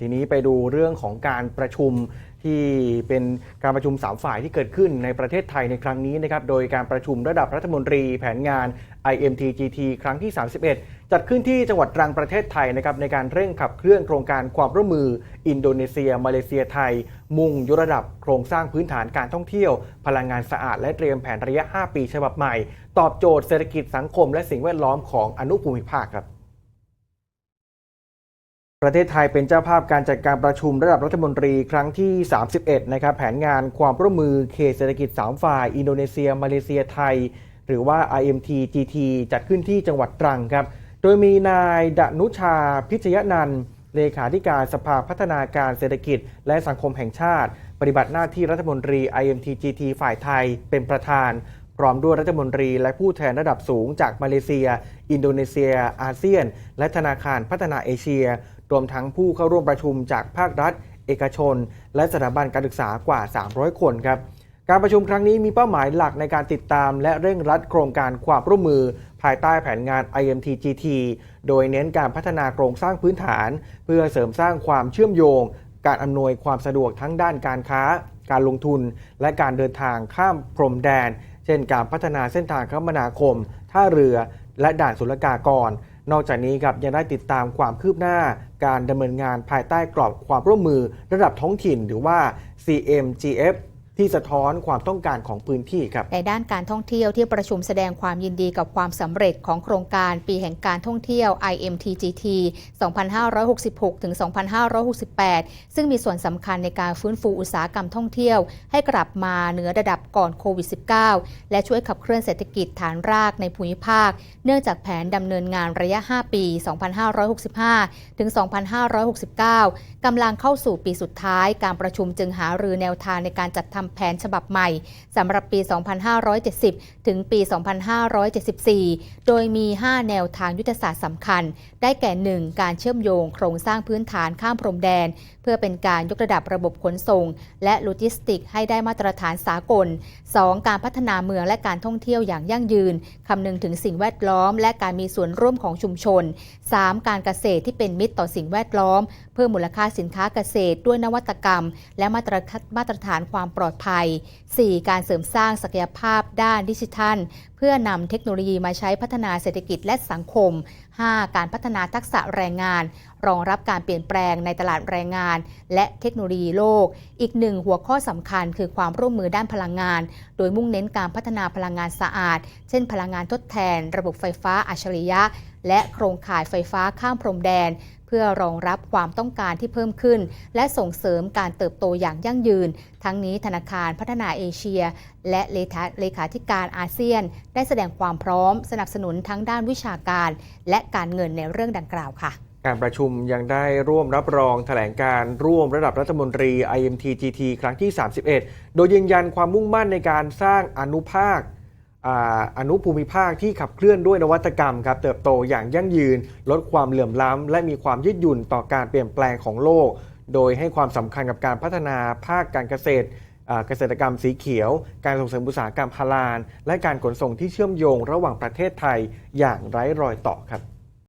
ทีนี้ไปดูเรื่องของการประชุมที่เป็นการประชุม 3 ฝ่ายที่เกิดขึ้นในประเทศไทยในครั้งนี้นะครับ โดยการประชุมระดับรัฐมนตรีแผนงาน IMTGT ครั้งที่ 31 จัดขึ้นที่จังหวัดตรังประเทศไทยนะครับในการเร่งขับเคลื่อนโครงการความร่วมมือ อินโดนีเซีย มาเลเซียไทย มุ่งยกระดับโครงสร้างพื้นฐานการท่องเที่ยว พลังงานสะอาดและเตรียมแผนระยะ 5 ปีฉบับใหม่ ตอบโจทย์เศรษฐกิจสังคมและสิ่งแวดล้อมของอนุภูมิภาคครับ ประเทศไทยเป็นเจ้าภาพการจัดการประชุมระดับรัฐมนตรีครั้งที่ 31 นะครับแผนงานความร่วมมือเขตเศรษฐกิจ 3 ฝ่าย อินโดนีเซีย มาเลเซียไทย หรือว่า IMT GT จัดขึ้นที่จังหวัดตรังครับ โดยมีนายดนุชาพิชยนันท์เลขาธิการสภาพัฒนาการเศรษฐกิจ และสังคมแห่งชาติ ปฏิบัติหน้าที่รัฐมนตรี IMT GT ฝ่ายไทยเป็นประธาน พร้อมด้วยรัฐมนตรีและผู้แทนระดับสูงจากมาเลเซีย อินโดนีเซีย อาเซียน และธนาคารพัฒนาเอเชีย รวมทั้งผู้เข้าร่วมประชุมจากภาครัฐ เอกชน และสถาบันการศึกษากว่า 300 คนครับการประชุมครั้งนี้มีเป้าหมายหลักในการติดตาม และเร่งรัดโครงการความร่วมมือ ภายใต้แผนงาน IMTGT โดยเน้นการพัฒนาโครงสร้างพื้นฐาน เพื่อเสริมสร้างความเชื่อมโยง การอำนวยความสะดวกทั้งด้านการค้า การลงทุน และการเดินทางข้ามพรมแดน เช่น การพัฒนาเส้นทางคมนาคม ท่าเรือ และด่านศุลกากร นอกจากนี้ครับยังได้ติดตามความคืบหน้า การดำเนินงานภายใต้กรอบความร่วมมือระดับท้องถิ่น หรือว่า CMGF ที่สะท้อนความต้องการของพื้นที่ครับ ในด้านการท่องเที่ยวที่ประชุมแสดงความยินดีกับความสำเร็จของโครงการปีแห่งการท่องเที่ยว IMTGT 2566 ถึง 2568 ซึ่งมีส่วนสำคัญในการฟื้นฟูอุตสาหกรรมท่องเที่ยว ให้กลับมาเหนือระดับก่อนโควิด -19 และช่วยขับเคลื่อนเศรษฐกิจฐานรากในภูมิภาค เนื่องจากแผนดำเนินงานระยะ 5 ปี 2565 ถึง 2569 กำลังเข้าสู่ปีสุดท้าย การประชุมจึงหารือแนวทางในการจัดทำแผนฉบับใหม่สำหรับปี 2570 ถึงปี 2574 โดยมี 5 แนวทางยุทธศาสตร์สำคัญ ได้แก่ 1. การเชื่อมโยงโครงสร้างพื้นฐานข้ามพรมแดน เพื่อเป็นการยกระดับระบบขนส่ง และโลจิสติกให้ได้มาตรฐานสากล 2. การพัฒนาเมืองและการท่องเที่ยวอย่างยั่งยืนคำนึงถึงสิ่งแวดล้อม และการมีส่วนร่วมของชุมชน 3. การเกษตรที่เป็นมิตรต่อสิ่งแวดล้อม เพิ่มมูลค่าสินค้าเกษตรด้วยนวัตกรรม และมาตรมาตรฐานความปลอดภัย 4. การเสริมสร้างศักยภาพด้านดิจิทัล พื่อนำเทคโนโลยีมาใช้พัฒนาเศรษฐกิจและสังคม 5. การพัฒนาทักษะแรงงาน รองรับการเปลี่ยนแปลงในตลาดแรงงาน และเทคโนโลยีโลก อีกหนึ่งหัวข้อสำคัญคือความร่วมมือด้านพลังงาน โดยมุ่งเน้นการพัฒนาพลังงานสะอาด เช่น พลังงานทดแทน ระบบไฟฟ้าอัจฉริยะ และโครงข่ายไฟฟ้าข้ามพรมแดนเพื่อรองรับความต้องการที่เพิ่มขึ้น และส่งเสริมการเติบโตอย่างยั่งยืน ทั้งนี้ธนาคารพัฒนาเอเชีย และเลขาเลขาธิการอาเซียนได้แสดงความพร้อมสนับสนุนทั้งด้านวิชาการ และการเงินในเรื่องดังกล่าวค่ะ การประชุมยังได้ร่วมรับรองแถลงการร่วมระดับรัฐมนตรี IMTGT ครั้งที่ 31 โดยยืนยันความมุ่งมั่นในการสร้างอนุภาคอนุภูมิภาคที่ขับเคลื่อนด้วยนวัตกรรมครับเติบโตอย่างยั่งยืน ลดความเหลื่อมล้ำ และมีความยืดหยุ่นต่อการเปลี่ยนแปลงของโลก โดยให้ความสำคัญกับการพัฒนาภาคการเกษตร เกษตรกรรมสีเขียว การส่งเสริมอุตสาหกรรมพลาน และการขนส่งที่เชื่อมโยงระหว่างประเทศไทยอย่างไร้รอยต่อครับ